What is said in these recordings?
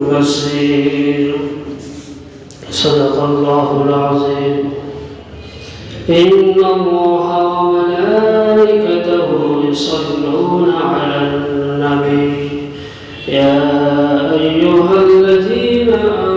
بصير صدق الله العظيم. إن الله وملائكته يصلون على النبي. يا أيها الذين آمنوا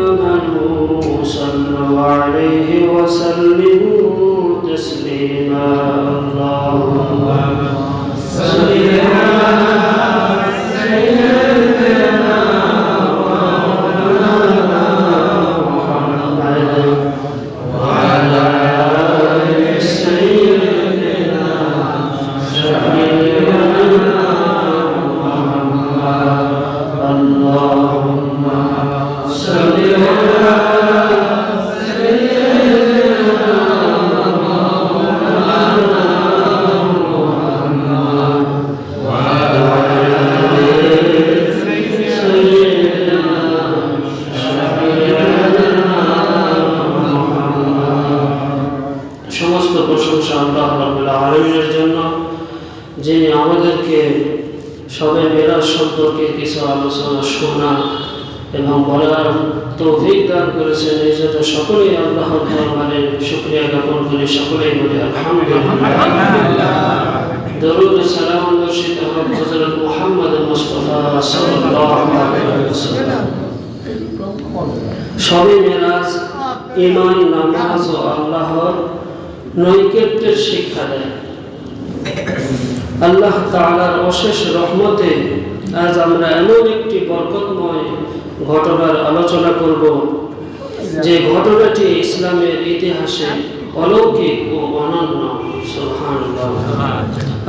সবে মেরাজ ইমান নামাজ ও আল্লাহর নৈকট্যের শিক্ষা দেয়। আল্লাহ তাআলার অশেষ রহমতে আজ আমরা এমন একটি বরকতময় ঘটনার আলোচনা করব, যে ঘটনাটি ইসলামের ইতিহাসে অলৌকিক ও অনন্য।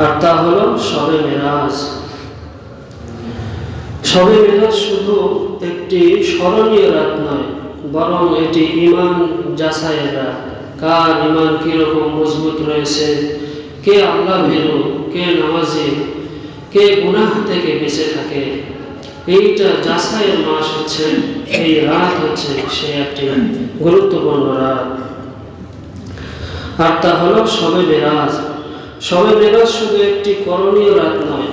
আর তা হলো শবে মেরাজ। শবে মেরাজ শুধু একটি স্মরণীয় রাত নয়, বরং এটি ইমান যাচাইয়ের রাত। কার ইমান কীরকম মজবুত রয়েছে? কে আল্লাহ ভীরু, কে নামাজি, কে গুনাহ থেকে বেঁচে থাকে? এইটা যাচাইয়ের মাস হচ্ছে, এই রাত হচ্ছে সে একটি গুরুত্বপূর্ণ রাত। আর তা হলো সবে মেরাজ। সবে মেরাজ শুধু একটি করণীয় রাত নয়,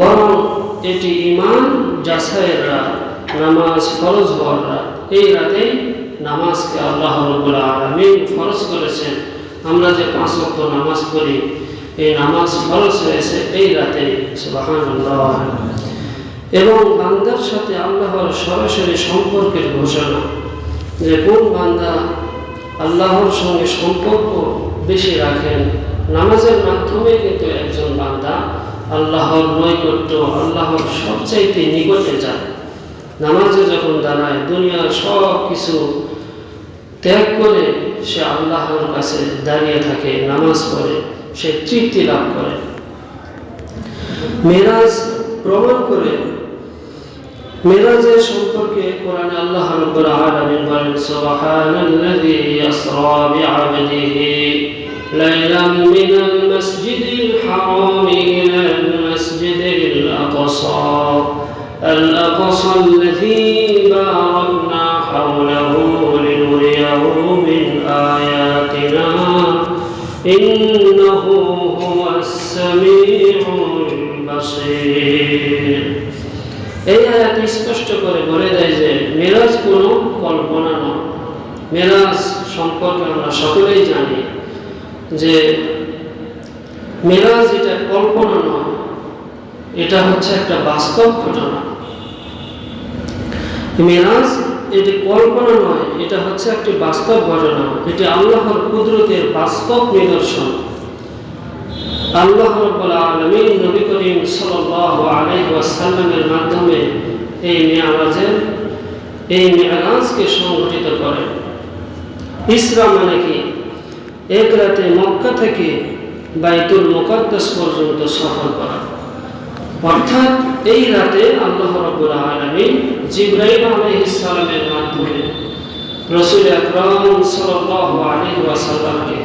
বরং এটি ইমান যাচাইয়ের রাত, নামাজ ফরজ হওয়ার রাত। এই রাতে নামাজকে আল্লাহ রব্বুল আলামিন ফরজ করেছেন। আমরা যে পাঁচ ওয়াক্ত নামাজ পড়ি, এই নামাজ ফরজ হয়েছে এই রাতে এবং বান্দার সাথে আল্লাহর সরাসরি সম্পর্কের ঘোষণা যে কোন বান্দা আল্লাহর সঙ্গে সম্পর্ক বেশি রাখেন, নামাজের মাধ্যমে কিন্তু একজন বান্দা আল্লাহর নৈকট্য, আল্লাহর সবচাইতে নিকটে যায় নামাজে যখন দাঁড়ায়, দুনিয়ার সব কিছু ত্যাগ করে সে আল্লাহর কাছে দাঁড়িয়ে থাকে, নামাজ পড়ে, সে তৃপ্তি লাভ করে। মেরাজ প্রমাণ করে, মেরাজের সম্পর্কে কোরআনে আল্লাহ রাব্বুল আলামিন বলেন, সুবহানাল্লাযী ইয়াসরা বি'আবদিহি। লাইলাম মিনাল মাসজিদিল হারাম ইলাল মাসজিদিল আকসা الأقصى الذي باركنا حوله لنريه من آياتنا إنه هو السميع البصير এই আয়াত স্পষ্ট করে বলে দেয় যে মেরাজ কোনো কল্পনা নয় মেরাজ সম্পর্কে আমরা সকলেই জানি যে মেরাজ এটা কল্পনা নয়, এটা হচ্ছে একটা বাস্তব ঘটনা। মেরাজ এটি কল্পনা নয়, এটা হচ্ছে একটি বাস্তব ঘটনা। এটি আল্লাহর কুদরতের বাস্তব নিদর্শন। আল্লাহ রাব্বুল আলামিন নবী করিম মাধ্যমে এই মেরাজের, এই মেরাজকে সংগঠিত করেন। ইসরা মানে কি? এক রাতে মক্কা থেকে বাইতুল মুকাদ্দাস পর্যন্ত সফর করা। অর্থাৎ এই রাতে আল্লাহ রাব্বুল জিবরাইল আলাইহিস সালামের মাধ্যমে রাসূল আকরাম ওয়াসাল্লামকে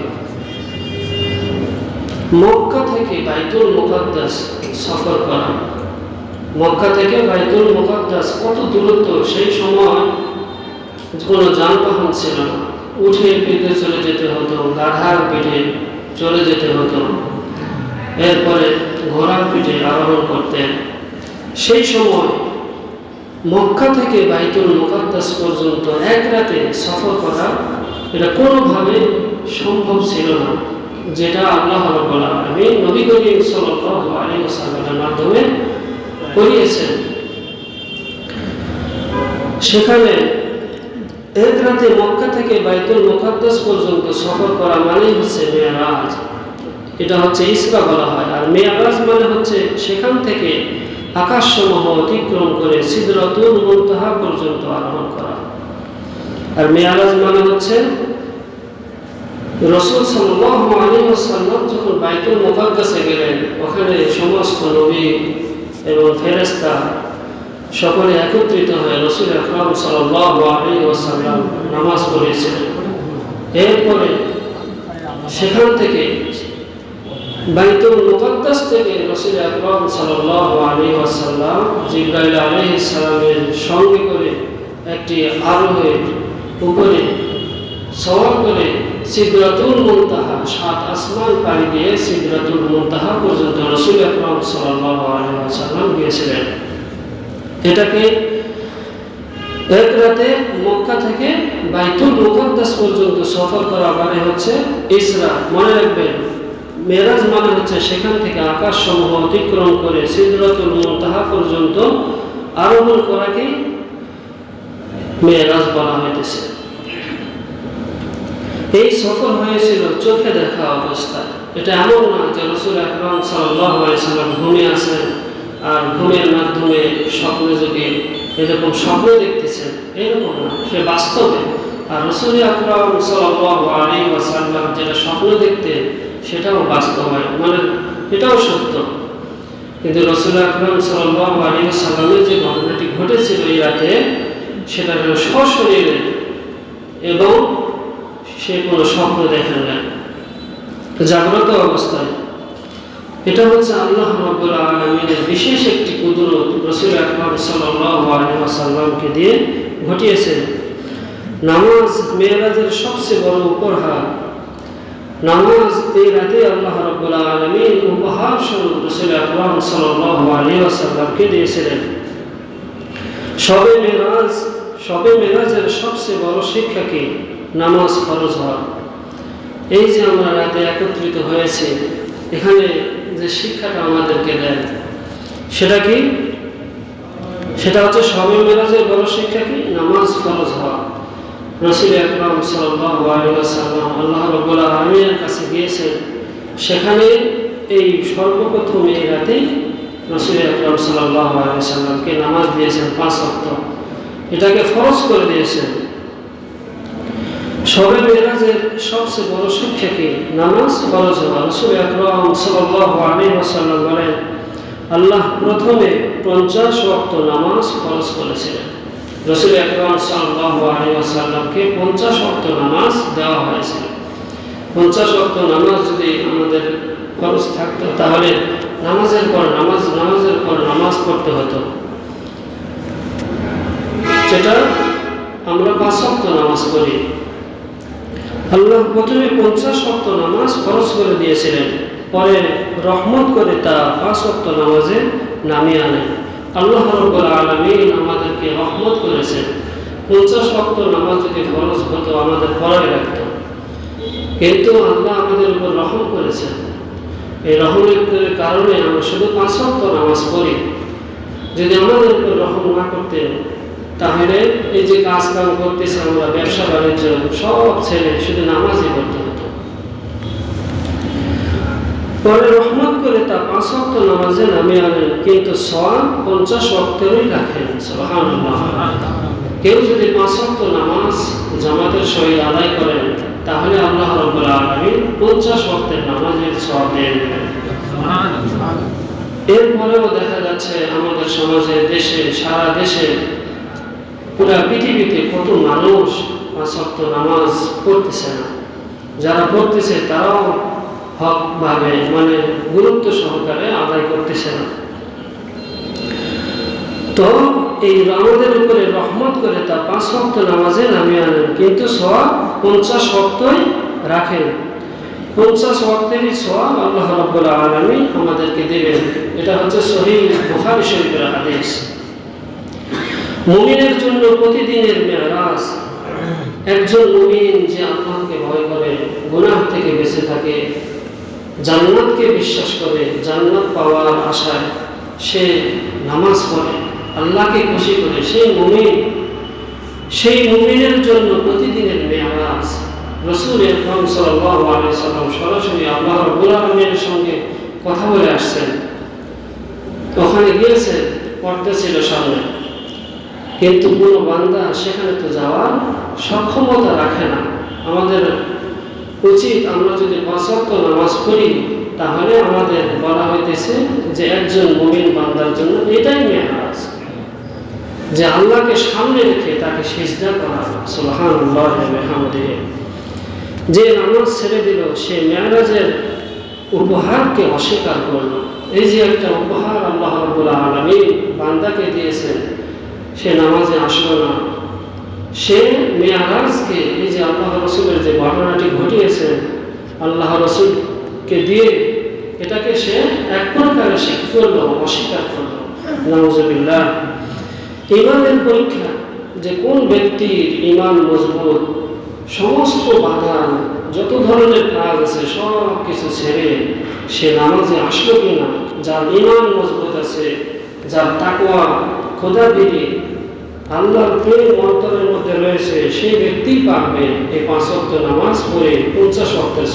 মক্কা থেকে বাইতুল মুকাদ্দাস সফর করা। মক্কা থেকে বাইতুল মুকাদ্দাস কত দূরত্ব, সেই সময় কোনো যানবাহন ছিল না। উঠে পিঠে চলে যেতে হতো, গাধার পিঠে চলে যেতে হতো। এরপরে ঘোড়ার পিঠে আরোহণ করতেন। সেই সময় মক্কা থেকে বাইতুল মুকাদ্দাস পর্যন্ত এক রাতে সফর করা এটা কোনোভাবে সম্ভব ছিল না, যেটা আল্লাহ রাব্বুল আলামিন নবী করিম মাধ্যমে করিয়েছেন। সেখানে এক রাতে মক্কা থেকে বাইতুল মুকাদ্দাস পর্যন্ত সফর করা মানেই হচ্ছে মেয়ারাজ। এটা হচ্ছে ইসরা বলা হয়। আর মেয়ারাজ মানে হচ্ছে সেখান থেকে আকাশসমূহ অতিক্রম করে সিদরাতুল মুনতাহা পর্যন্ত আরোহণ করা। আর মেয়ারাজ মানে হচ্ছে রসুল সাল্লাল্লাহু আলাইহি ওয়াসাল্লাম যখন বাইতুল মুকাদ্দাসে গেলেন, ওখানে সমস্ত নবী এবং ফেরেশতা সকলে একত্রিত হয়ে রসুল আকরাম ওয়াসাল্লাম নামাজ পড়িয়েছিলেন। এরপরে সেখান থেকে বাইতুল মুকাদ্দাস থেকে রসুল আকরাম সাল্লাল্লাহু আলাইহি ওয়াসাল্লাম জিবরাইল আলাইহিস সালামের সঙ্গে করে একটি আরোহের উপরে সওয়ার করে সিদরাতুল মুনতাহা, সাত আসমান পাড়ি দিয়ে সিদরাতুল মুনতাহা পর্যন্ত রসুল আকরাম সাল্লাল্লাহু আলাইহি ওয়াসাল্লাম গিয়েছিলেন। এটাকে এক রাতে মক্কা থেকে বাইতুল মুকাদ্দাস পর্যন্ত সফর করা মানে হচ্ছে ইসরা, মনে রাখবেন। মেরাজ মানে হচ্ছে সেখান থেকে আকাশ সমূহ অতিক্রম করে সিদরাতুল মুনতাহা পর্যন্ত আরোহণ করাকে মেরাজ বলা হইতেছে। এই সফর হয়েছিল চোখে দেখা অবস্থা এটা এমন না যে রসুল আকরম সাল্লাহ ঘুমিয়ে আসেন আর ঘুমের মাধ্যমে স্বপ্নে যদি এরকম স্বপ্ন দেখতেছেন, এরকম না, সে বাস্তবে। আর রসুল আকরম ওয়াসাল্লাম যেটা স্বপ্ন দেখতে সেটাও বাস্তবায়ন। মানে এটাও সত্য। কিন্তু রসুল আকরম সাল্লাহ আলী সাল্লামের যে ঘটনাটি ঘটেছিল এই রাতে, সেটা হল সশরীরে এবং সে কোনো স্বপ্ন দেখেন না জাগ্রত অবস্থায় এটা হচ্ছে আল্লাহ রব্বুল আলমিনের বিশেষ একটি কুদরত, রসুল আকরম সাল্লামকে দিয়ে ঘটিয়েছেন। নামাজ মেয়েরাজের সবচেয়ে বড় উপহার। নামাজ এই রাতে আল্লাহ রব্বুল আলমিন উপহার স্বরূপ রসুল আকরম সাল্লামকে দিয়েছিলেন। সবে মেরাজ, সবে মেরাজের সবচেয়ে বড় শিক্ষা কি? নামাজ ফরজ হওয়া। এই যে আমরা রাতে একত্রিত হয়েছি, এখানে যে শিক্ষাটা আমাদেরকে দেন সেটা কি? সেটা হচ্ছে সবে মেরাজের বড় শিক্ষা কি? নামাজ ফরজ হওয়া। রসুল আকরাম সাল্লাম আল্লাহ রব্বুল্লাহ আলমিনের কাছে গিয়েছেন। সেখানে এই সর্বপ্রথম এই রাতে রসুল আকরাম সাল্লাহ সাল্লামকে নামাজ দিয়েছেন পাঁচ অক্ট এটাকে ফরজ করে দিয়েছেন। সবে মেরাজের সবচেয়ে বড় শিক্ষা নামাজ, ফরজ হওয়া বলেন, আল্লাহ প্রথমে পঞ্চাশ ওয়াক্ত নামাজ ফরজ করেছিলেন। রসুল আকরম সাল্লাহ আলী পঞ্চাশ ওয়াক্ত নামাজ দেওয়া হয়েছিল পঞ্চাশ ওয়াক্ত নামাজ যদি আমাদের খরচ থাকতো, তাহলে নামাজের পর নামাজ, নামাজের পর নামাজ পড়তে হতো। যেটা আমরা পাঁচ ওয়াক্ত নামাজ পড়ি। আল্লাহ প্রথমে পঞ্চাশ শক্ত নামাজ খরচ করে দিয়েছিলেন। পরে রহমত করে তা পাঁচ শক্ত নামাজে নামিয়ে আনেন। আল্লাহ রব্বুল আলমিন আমাদেরকে রহমত করেছেন। পঞ্চাশ শক্ত নামাজ যদি খরচ হতো, আমাদের পড়াই রাখত। কিন্তু আল্লাহ আমাদের উপর রহম করেছেন। এই রহমের কারণে আমরা শুধু পাঁচ শক্ত নামাজ পড়ি। যদি আমাদের উপর রহম না করতেন তাহলে এই যে কাজ কাম করতেছে আমরা ব্যবসা বাণিজ্য সব ছেলে শুধু নামাজই করতে হতো। পরে রহমত করে তা পাঁচ অক্ট নামাজে নামে আনেন কিন্তু সব পঞ্চাশ অক্টেরই রাখেন কেউ যদি পাঁচ অক্ট নামাজ জামাতের সহিত আদায় করেন তাহলে আল্লাহ রব্বুল আলমী পঞ্চাশ অক্টের নামাজের সব দিয়ে দেবেন। এরপরেও দেখা যাচ্ছে আমাদের সমাজে দেশে সারা দেশে পুরা পৃথিবীতে কত মানুষ পাঁচক্ত নামাজ পড়তেছে না। যারা পড়তেছে তারাও হকভাবে মানে গুরুত্ব সহকারে আদায় করতেছে না। তো এই আমাদের উপরে রহমত করে তা পাঁচ শক্ত নামাজে নামিয়ে আনেন, কিন্তু সব পঞ্চাশ শক্তই রাখেন। পঞ্চাশ শক্তেরই সব আল্লাহ রব্বুল আলমী আমাদেরকে দেবেন। এটা হচ্ছে শহীদ বুখারি আদেশ মুমিনের জন্য প্রতিদিনের মেয়ারাজ। একজন মুমিন যে আল্লাহকে ভয় করে, গুনাহ থেকে বেঁচে থাকে, জান্নাতকে বিশ্বাস করে, জান্নাত পাওয়ার আশায় সে নামাজ পড়ে, আল্লাহকে খুশি করে, সেই মুমিন, সেই মুমিনের জন্য প্রতিদিনের মেয়ারাজ। রসুল ইকরাম সাল্লাল্লাহু আলাইহি সাল্লাম সরাসরি আল্লাহ রাব্বুল সঙ্গে কথা বলে আসছেন। ওখানে গিয়েছেন পড়তে ছিল সামনে। কিন্তু কোনো বান্দা সেখানে তো যাওয়ার সক্ষমতা রাখে না। আমাদের উচিত আমরা যদি পাঁচক্ত নামাজ পড়ি, তাহলে আমাদের বলা হইতেছে যে একজন মুমিন বান্দার জন্য এটাই মেয়ারাজ যে আল্লাহকে সামনে রেখে তাকে সিজদা করা সুবহানাল্লাহ বিহামদিহি। যে নামাজ ছেড়ে দিল, সে মেয়ারাজের উপহারকে অস্বীকার করল। এই যে একটা উপহার আল্লাহ আলামিন বান্দাকে দিয়েছেন সে নামাজে আসলো না। সে মেয়ারাজকে এই যে আল্লাহ রসুলের যে ঘটনাটি ঘটিয়েছেন আল্লাহ রসুলকে দিয়ে এটাকে সে এক প্রকারে সে কি করল? অস্বীকার করল। নওয়াজবিল্লাহ ইমানের পরীক্ষা যে কোন ব্যক্তির ইমান মজবুত, সমস্ত বাধা, যত ধরনের কাজ আছে, সব কিছু ছেড়ে সে নামাজে আসলো কিনা, যার ইমান মজবুত আছে, যার তাকওয়া খোদা বিধি আল্লাহর প্রেম অন্তরের মধ্যে রয়েছে, সেই ব্যক্তি পারবে এই পাঁচ অক্ট নামাজ পড়ে পঞ্চাশ অক্টের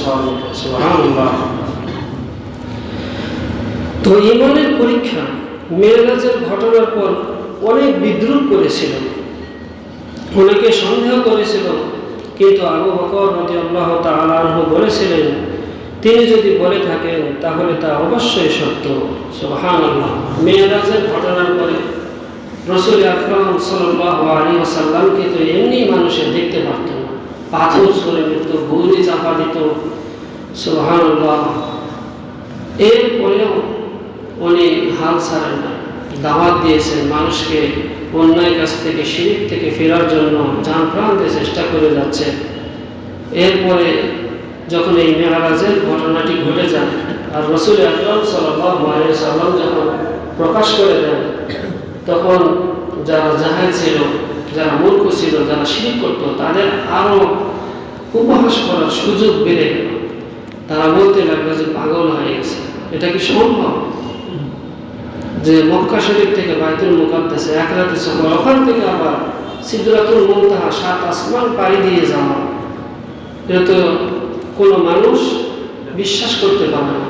তো ইমানের পরীক্ষা মেয়েরাজের ঘটনার পর অনেক বিদ্রুপ করেছিল। অনেকে সন্দেহ করেছিল, কিন্তু আবু বকর আল্লাহ বলেছিলেন, তিনি যদি বলে থাকেন, তাহলে তা অবশ্যই সত্য। সুবহান আল্লাহ মেয়েরাজের ঘটনার পরে রসুল আকরম আসাল্লামকে তো এমনি মানুষে দেখতে পারত না। পাথর সরে দিত গৌরি চাপা দিত। সুবহান আল্লাহ এরপরেও উনি হাল ছাড়েন না। দাওয়াত দিয়েছেন মানুষকে অন্যায় কাছ থেকে, শিরিক থেকে ফেরার জন্য। যান প্রান্তে চেষ্টা করে যাচ্ছে। এরপরে যখন এই মেহারাজের ঘটনাটি ঘটে যায়, আর রসুল আকরম সাল্লাম যখন প্রকাশ করে দেন তখন যারা জাহাজ ছিল, যারা মূর্খ ছিল, যারা শিরিক করত, তাদের আরও উপহাস করার সুযোগ বেড়ে গেল। তারা বলতে লাগল যে পাগল হয়ে গেছে। এটা কি সম্ভব? যে মক্কা শরীফ থেকে বাইতুল মুকাদ্দাসে এক রাতে সফর, ওখান থেকে আবার সিদ্ধরাতুল মুনতাহা সাত আসমান পাড়ি দিয়ে যাওয়া। এটা তো কোনো মানুষ বিশ্বাস করতে পারে না।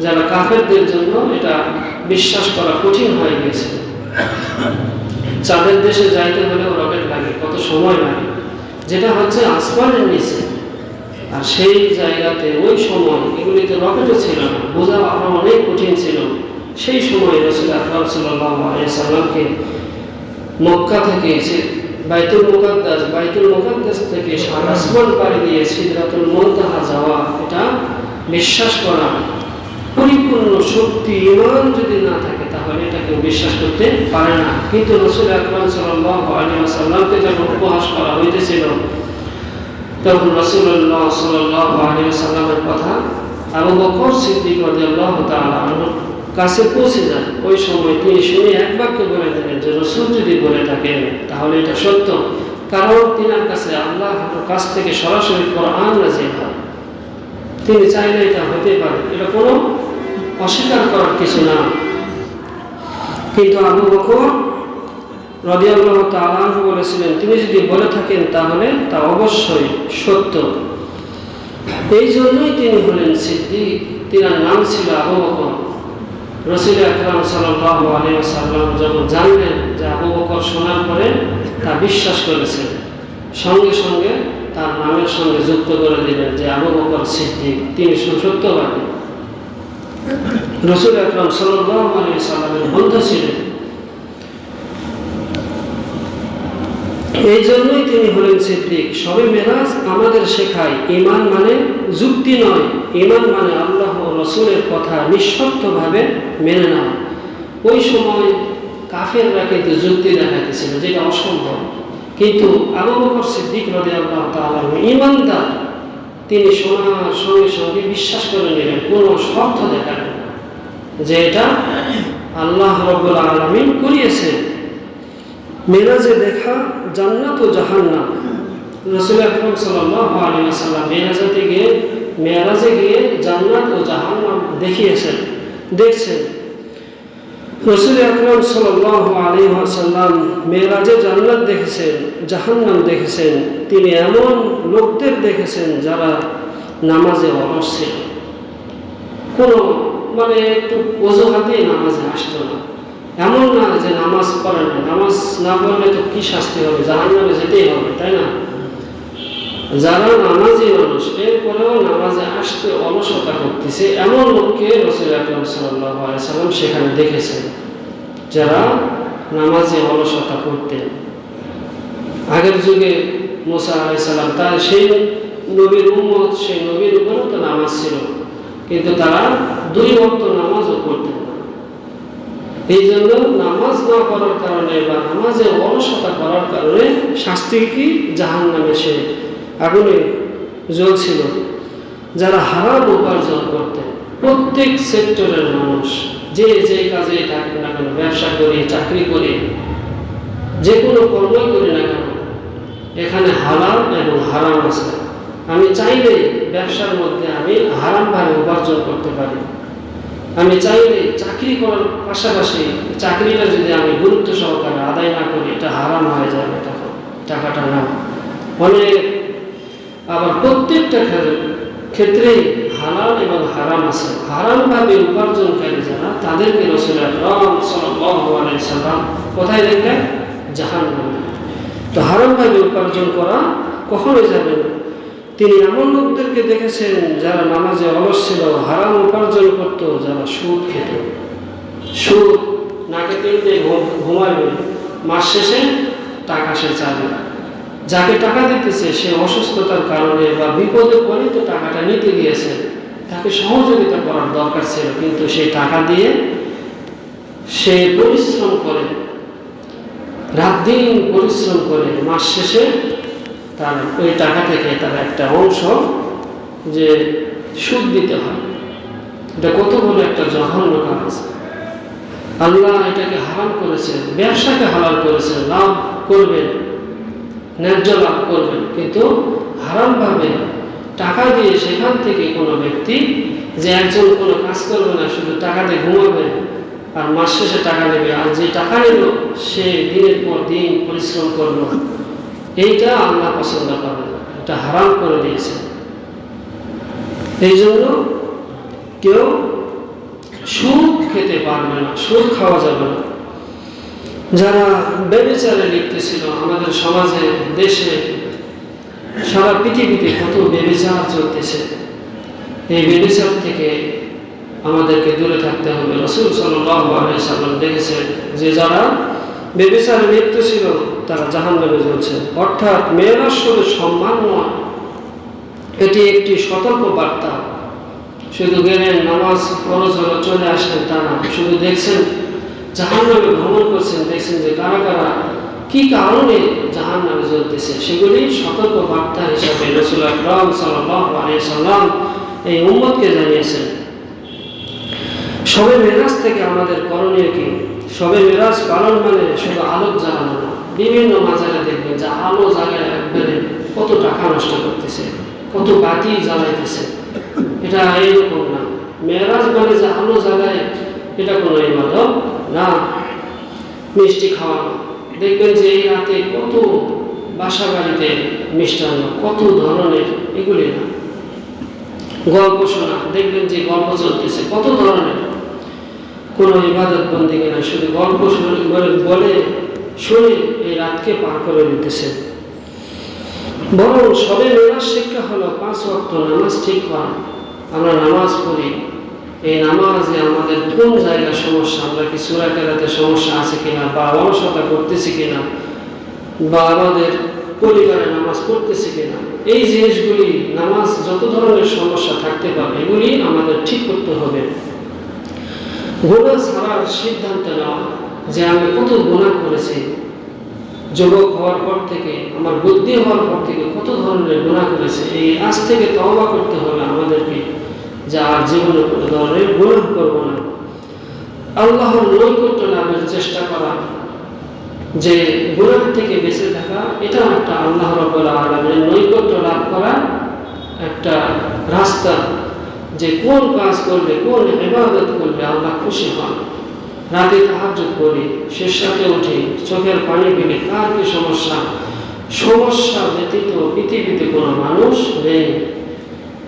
যারা কাফেরদের জন্য এটা বিশ্বাস করা কঠিন হয়ে গেছে। চাঁদের দেশে যাইতে হলেও রকেট লাগে কত সময় লাগে যেটা হচ্ছে আসমানের নিচে, আর সেই জায়গাতে ওই সময় এগুলিতে রকেটও ছিল না, বোঝা আরও অনেক কঠিন ছিল। সেই সময় রসুল আকবর সাল্লামকে মক্কা থেকে এসে বাইতুল মুকাদ্দাস বাইতুল মুকাদ্দাস থেকে আসমান পাড়ি দিয়ে সিদ্ধাতুল মুনতাহা যাওয়া, এটা বিশ্বাস করা, পরিপূর্ণ শক্তি ইমান যদি না থাকে তাহলে এটা কেউ বিশ্বাস করতে পারে না। কিন্তু রসুল আকরম সাল্লাহ আলী সাল্লামকে যখন উপহাস করা হইতেছিল, তখন রসুল্লাহ সাল্লাহ আলী সাল্লামের কথা আবু বকর সিদ্দিক তাআলা আনহু কাছে পৌঁছে যায়। ওই সময় তিনি শুনে এক বাক্য বলে দেবেন যে, রসুল যদি বলে থাকেন তাহলে এটা সত্য। কারণ তিনার কাছে আল্লাহ কাছ থেকে সরাসরি কোরআন নাজিল হয়। তিনি চাইলে এটা হতে পারে। এটা কোনো অস্বীকার করার কিছু না। কিন্তু আবু বকর রদিয়াল্লাহ তালাহ বলেছিলেন, তিনি যদি বলে থাকেন তাহলে তা অবশ্যই সত্য। এই জন্যই তিনি হলেন সিদ্দিক। তিনার নাম ছিল আবু বকর। রসিল আকরাম সাল্লাহ আলিয়া সাল্লাম যখন জানলেন যে আবু বকর শোনার পরে তা বিশ্বাস করেছেন, সঙ্গে সঙ্গে তার নামের সঙ্গে যুক্ত করে দিলেন যে আবু বকর সিদ্দিক। তিনি সত্যবাদী। রসুল আকরাম সাল্লামের বন্ধু এই জন্যই তিনি হলেন সিদ্দিক। সবে মেরাজ আমাদের শেখায় ইমান মানে যুক্তি নয় ইমান মানে আল্লাহ রসুলের কথা নিঃশর্তভাবে মেনে নেওয়া ওই সময় কাফেররা কিন্তু যুক্তি দেখাইতেছিল, যেটা অসম্ভব। কিন্তু আবু বকর সিদ্দিক রদে আল্লাহ তাআলা ইমানদার তিনি শোনার সঙ্গে সঙ্গে বিশ্বাস করে নিলেন কোনো শর্ত দেখালেন যে এটা আল্লাহ রব্বুল আলমিন করিয়েছেন। মেরাজে দেখা জান্নাত ও জাহান্নাম। রসুল আকরম সাল্লাহ আলী সাল্লাম মেরাজাতে গিয়ে, মেরাজে গিয়ে জান্নাত ও জাহান্নাম দেখিয়েছেন, দেখছেন। রসুল আকরম সাল্লাহ আলী সাল্লাম মেরাজে জান্নাত দেখেছেন, জাহান্নাম দেখেছেন, তিনি এমন লোকদের দেখেছেন যারা নামাজে ছিল। কোনো মানে একটু অজুহাতেই নামাজে আসতো না। এমন না যে নামাজ পড়ে না নামাজ না পড়লে তো কি শাস্তি হবে? জাহান নামে যেতেই হবে, তাই না? যারা নামাজি মানুষ, এরপরেও নামাজে আসতে অলসতা করতেছে, এমন লোককে রসুল আকরম সাল্লাম সেখানে দেখেছেন, যারা নামাজে অলসতা করতেন। আগের যুগে মোসা আলাইসাল্লাম তার সেই নবীর উম্মত, সেই নবীর উপরেও তো নামাজ ছিল, কিন্তু তারা দুই ভক্ত নামাজও করতেন এই জন্য নামাজ না করার কারণে বা নামাজে অলসতা করার কারণে শাস্তি কি? জাহান নামে সে আগুনে জ্বলছিল। যারা হারাম উপার্জন করতেন প্রত্যেক সেক্টরের মানুষ যে যে কাজে থাকুক না কেন, ব্যবসা করে, চাকরি করে, যে কোনো কর্মই করে না কেন, এখানে হালাল এবং হারাম আছে। আমি চাইলে ব্যবসার মধ্যে আমি হারামভাবে উপার্জন করতে পারি। আমি চাইলে চাকরি করার পাশাপাশি চাকরিটা যদি আমি গুরুত্ব সহকারে আদায় না করি, এটা হারাম হয়ে যাবে তখন, টাকাটা না। অনেক আবার প্রত্যেকটা ক্ষেত্রেই হালাল এবং হারাম আছে। হারামভাবে উপার্জনকারী যারা, তাদেরকে রসুল কোথায় দেখলেন? জাহান নামে তো হারামভাবে উপার্জন করা কখনোই যাবে না। তিনি এমন লোকদেরকে দেখেছেন যারা নামাজে অলস ছিল, হারাম উপার্জন করত, যারা সুদ খেত। সুদ নাকে তিনটে ঘুমাইবে মাস শেষে টাকা সে চাবে যাকে টাকা দিতেছে, সে অসুস্থতার কারণে বা বিপদে পড়ে তো টাকাটা নিতে গিয়েছে। তাকে সহযোগিতা করার দরকার ছিল, কিন্তু সেই টাকা দিয়ে সে পরিশ্রম করে। রাত দিন পরিশ্রম করে, মাস শেষে তার ওই টাকা থেকে তার একটা অংশ যে সুদ দিতে হয়। এটা কত বড় একটা জঘন্য কাজ। আল্লাহ এটাকে হারাম করেছেন, ব্যবসাকে হালাল করেছেন, লাভ করবেন। ন্যায্য লাভ করবেন। কিন্তু হারামভাবে টাকা দিয়ে সেখান থেকে কোনো ব্যক্তি যে একজন কোনো কাজ করবে না, শুধু টাকা দিয়ে ঘুমাবে, আর মাস শেষে টাকা নেবে, আর যে টাকা নিল সে দিনের পর দিন পরিশ্রম করল এইটা আল্লাহ পছন্দ করে এটা হারাম করে দিয়েছে এই জন্য কেউ সুদ খেতে পারবে না, সুদ খাওয়া যাবে না। যারা বেবিচারে লিপ্ত ছিল আমাদের সমাজে, দেশে, সারা পৃথিবীতে কত বেবিচার চলতেছে। এই বেবিচার থেকে আমাদেরকে দূরে থাকতে হবে। রসুল সাল্লাম দেখেছেন যে যারা বেবিচারে লিপ্ত ছিল, তারা জাহান নামে চলছে অর্থাৎ মেয়েরা শুধু সম্মান নয়। এটি একটি সতর্ক বার্তা। শুধু গেলেন নামাজ খরচ হলো চলে আসেন তা না, শুধু দেখছেন জাহান নামে ভ্রমণ করছেন, দেখছেন যে কারা কারা, কি কারণে জাহান নামে চলতেছে সেগুলি সতর্ক বার্তা হিসাবে রসুল আকরম সাল্লাম এই উম্মতকে জানিয়েছেন। সবে মেরাজ থেকে আমাদের করণীয় কি? সবে মেরাজ পালন মানে শুধু আলোক জ্বালানো না, বিভিন্ন মাজারে দেখবেন যে আলো জায়গায় একবারে কত টাকা নষ্ট করতেছে, কত বাতি জ্বালাইতেছে। এটা এইরকম না। মেরাজ মানে যে আলো জ্বালায় এটা কোনো ইবাদত না। মিষ্টি খাওয়ানো দেখবেন যে এই রাতে কত বাসা বাড়িতে মিষ্টান্ন কত ধরনের, এগুলি না। গল্প শোনা, দেখবেন যে গল্প চলতেছে, কত ধরনের। কোনো ইবাদত বন্দি কিনা শুধু গল্প বলে শুনে এই রাতকে পার করে দিতেছে। বরং সবে মেরাজ শিক্ষা হলো, পাঁচ ওয়াক্ত নামাজ ঠিক করা। আমরা নামাজ পড়ি এই নামাজে আমাদের কোন জায়গায় সমস্যা? আমরা কি সুরা কেরাতে সমস্যা আছে কিনা বা অলসতা করতেছি কিনা? বা আমাদের পরিবারে নামাজ পড়তেছি কিনা? এই জিনিসগুলি নামাজ যত ধরনের সমস্যা থাকতে পারে, এগুলি আমাদের ঠিক করতে হবে। গোনা ছাড়ার সিদ্ধান্ত নেওয়া, যে আমি কত গোনা করেছি, যুবক হওয়ার পর থেকে, আমার বুদ্ধি হওয়ার পর থেকে কত ধরনের গোনা করেছে, এই আজ থেকে তওবা করতে হবে আমাদেরকে যে আর জীবনে কোনো ধরনের গোনা করব না। আল্লাহর নৈকট্য লাভের চেষ্টা করা, যে গুণাহ থেকে বেঁচে থাকা এটাও একটা আল্লাহ রব্বুল আলমের নৈকট্য লাভ করার একটা রাস্তা, যে কোন কাজ করলে, কোন ইবাদত করলে আল্লাহ খুশি হন। রাতে সাহায্য করি, শেষ সাথে উঠি, চোখের পানি পেলে কার কি সমস্যা? সমস্যা ব্যতীত পৃথিবীতে কোনো মানুষ নেই।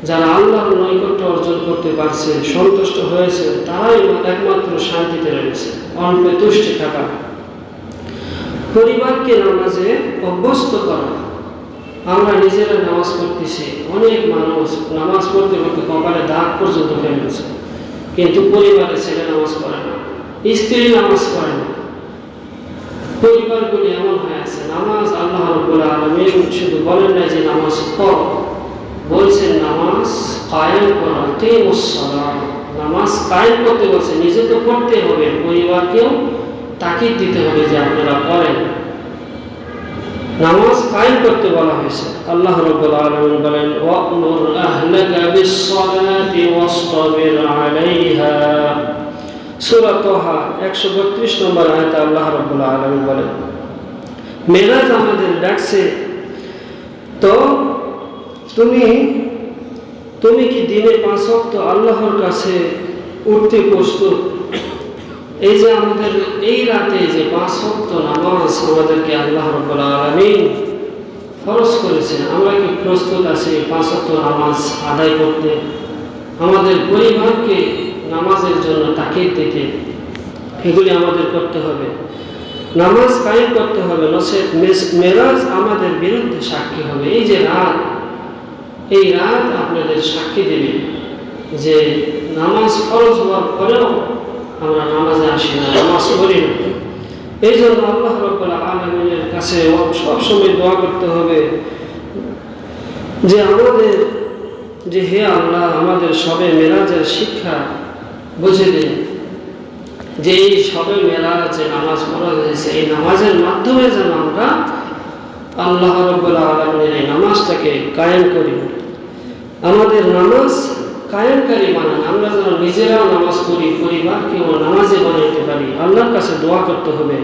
যারা আল্লাহর নৈকট্য অর্জন করতে পারছে, সন্তুষ্ট হয়েছে, তারাই একমাত্র শান্তিতে রয়েছে, অল্পে তুষ্টি থাকা। পরিবারকে নামাজে অভ্যস্ত করা। আমরা নিজেরা নামাজ পড়তেছি, অনেক মানুষ নামাজ পড়তে পড়তে কপালে দাগ পর্যন্ত ফেলেছে কিন্তু পরিবারে ছেলে নামাজ পড়ে না, স্ত্রী নামাজ পড়ে না। পরিবারগুলি এমন হয়ে আছে, নামাজ আল্লাহ রব্বুল আলমিন শুধু বলেন না যে নামাজ পড়। বলছেন নামাজ কায়েম করা নামাজ কায়েম করতে বলছে, নিজে তো পড়তে হবে, পরিবারকেও তাকিদ দিতে হবে যে আপনারা পড়েন। নামাজ কায়েম করতে বলা হয়েছে। আল্লাহ রাব্বুল আলামিন বলেন ওয়া'মুর আহলাকা বিস-সালাতি ওয়াসতাবির আলাইহা। সূরা তোহা 132 নম্বর আয়াতে আল্লাহ রাব্বুল আলামিন বলেন, মেরাজ আমাদের ডাকছে, তো তুমি তুমি কি দিনে পাঁচ ওয়াক্ত আল্লাহর কাছে উঠতে প্রস্তুত? এই যে আমাদের এই রাতে যে পাঁচ ওয়াক্ত নামাজ আমাদেরকে আল্লাহ রব্বুল আলামিন ফরজ করেছেন, আমরা কি প্রস্তুত আছি পাঁচ ওয়াক্ত নামাজ আদায় করতে? আমাদের পরিবারকে নামাজের জন্য তাকিদ দিতে। এগুলি আমাদের করতে হবে। নামাজ কায়েম করতে হবে নসে মেরাজ আমাদের বিরুদ্ধে সাক্ষী হবে। এই যে রাত এই রাত আপনাদের সাক্ষী দেবে যে নামাজ ফরজ হওয়ার পরেও আমরা নামাজে আসি না, নামাজ পড়ি না। এই জন্য আল্লাহ রব্বুল আলমিনের কাছে সবসময় দোয়া করতে হবে যে আমাদের যে হে আল্লাহ, আমাদের সবে মেরাজের শিক্ষা বুঝে দিন যে এই সবে মেরাজ যে নামাজ পড়া হয়েছে, এই নামাজের মাধ্যমে যেন আমরা আল্লাহ রব্বুল আলমিনের এই নামাজটাকে কায়েম করি। আমাদের নামাজ কায়েমকারী বানান আমরা যেন নিজেরাও নামাজ পড়ি, পরিবারকেও নামাজে বানাইতে পারি। আল্লাহর কাছে দোয়া করতে হবে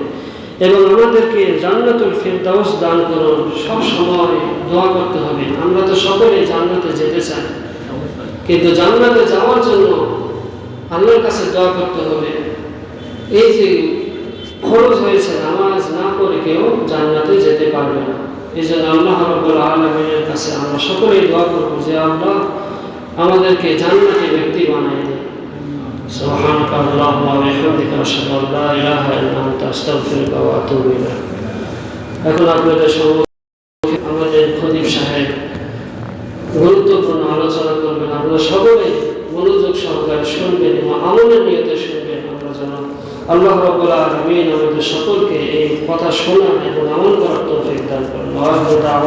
এবং আমাদেরকে জান্নাতুল ফেরদাউস দান করুন। সব সময় দোয়া করতে হবে। আমরা তো সকলে জান্নাতে যেতে চাই। কিন্তু জান্নাতে যাওয়ার জন্য আল্লাহর কাছে দোয়া করতে হবে। এই যে খরচ হয়েছে নামাজ না করে কেউ জান্নাতে যেতে পারবে না এই জন্য আল্লাহ রব্বুল আলমিনের কাছে আমরা সকলেই দোয়া করবো যে আল্লাহ আমাদেরকে জান্নাতি ব্যক্তি বানাই দেয় سبحانك اللهم وبحمدك أشهد أن لا إله إلا أنت أستغفرك وأتوب إليك এখন আপনাদের সম্মুখে আমাদের খদিব সাহেব গুরুত্বপূর্ণ আলোচনা করবেন আপনারা সকলে মনোযোগ সহকারে শুনবেন এবং আমলের নিয়তে শুনবেন আমরা যেন আল্লাহ রব্বুল আলমিন আমাদের সকলকে এই কথা শোনার এবং আমল করার তৌফিক দান করেন। আলহামদুলিল্লাহ